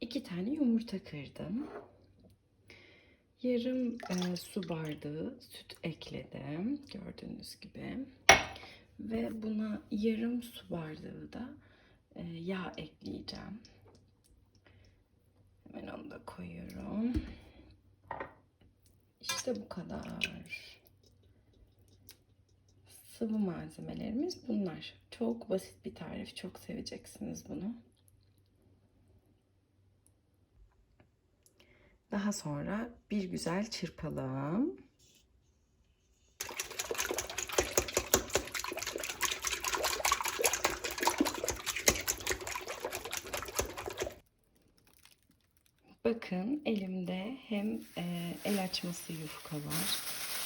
iki tane yumurta kırdım. Yarım e, su bardağı süt ekledim gördüğünüz gibi. Ve buna yarım su bardağı da e, yağ ekleyeceğim. Hemen onu da koyuyorum. İşte bu kadar. Sıvı malzemelerimiz bunlar. Çok basit bir tarif. Çok seveceksiniz bunu. Daha sonra bir güzel çırpalım. Bakın elimde hem e, el açması yufka var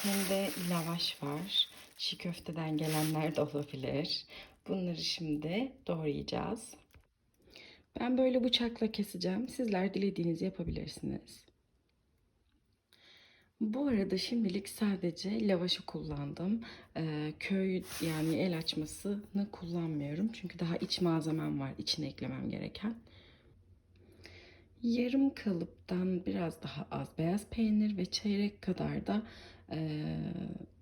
hem de lavaş var. Çiğ köfteden gelenler de olabilir. Bunları şimdi doğrayacağız. Ben böyle bıçakla keseceğim. Sizler dilediğinizi yapabilirsiniz. Bu arada şimdilik sadece lavaşı kullandım. Ee, köy yani el açmasını kullanmıyorum. Çünkü daha iç malzemem var içine eklemem gereken. Yarım kalıptan biraz daha az beyaz peynir ve çeyrek kadar da e,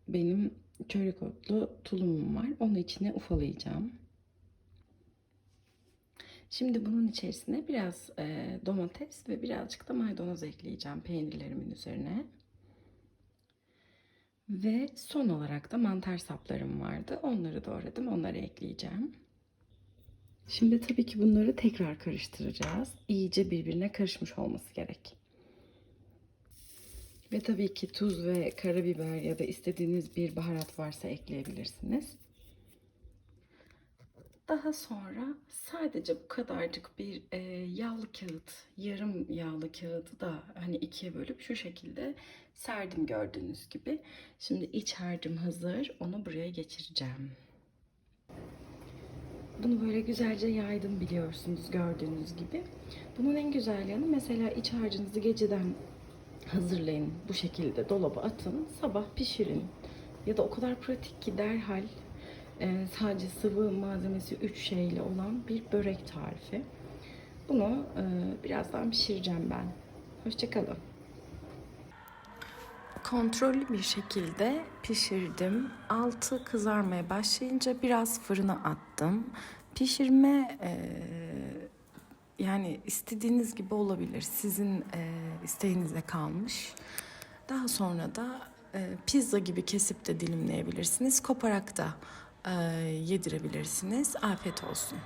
benim çörek otlu tulumum var. Onu içine ufalayacağım. Şimdi bunun içerisine biraz e, domates ve birazcık da maydanoz ekleyeceğim peynirlerimin üzerine. Ve son olarak da mantar saplarım vardı. Onları doğradım. Onları ekleyeceğim. Şimdi tabii ki bunları tekrar karıştıracağız. İyice birbirine karışmış olması gerek. Ve tabii ki tuz ve karabiber ya da istediğiniz bir baharat varsa ekleyebilirsiniz. Daha sonra sadece bu kadarcık bir e, yağlı kağıt, yarım yağlı kağıdı da hani ikiye bölüp şu şekilde serdim gördüğünüz gibi. Şimdi iç harcım hazır. Onu buraya geçireceğim. Bunu böyle güzelce yaydım biliyorsunuz gördüğünüz gibi. Bunun en güzel yanı mesela iç harcınızı geceden hazırlayın. Bu şekilde dolaba atın. Sabah pişirin. Ya da o kadar pratik ki derhal e, sadece sıvı malzemesi 3 şeyle olan bir börek tarifi. Bunu e, birazdan pişireceğim ben. Hoşçakalın. Kontrollü bir şekilde pişirdim. Altı kızarmaya başlayınca biraz fırına attım. Pişirme e, yani istediğiniz gibi olabilir. Sizin e, isteğinize kalmış. Daha sonra da e, pizza gibi kesip de dilimleyebilirsiniz. Koparak da yedirebilirsiniz. Afiyet olsun.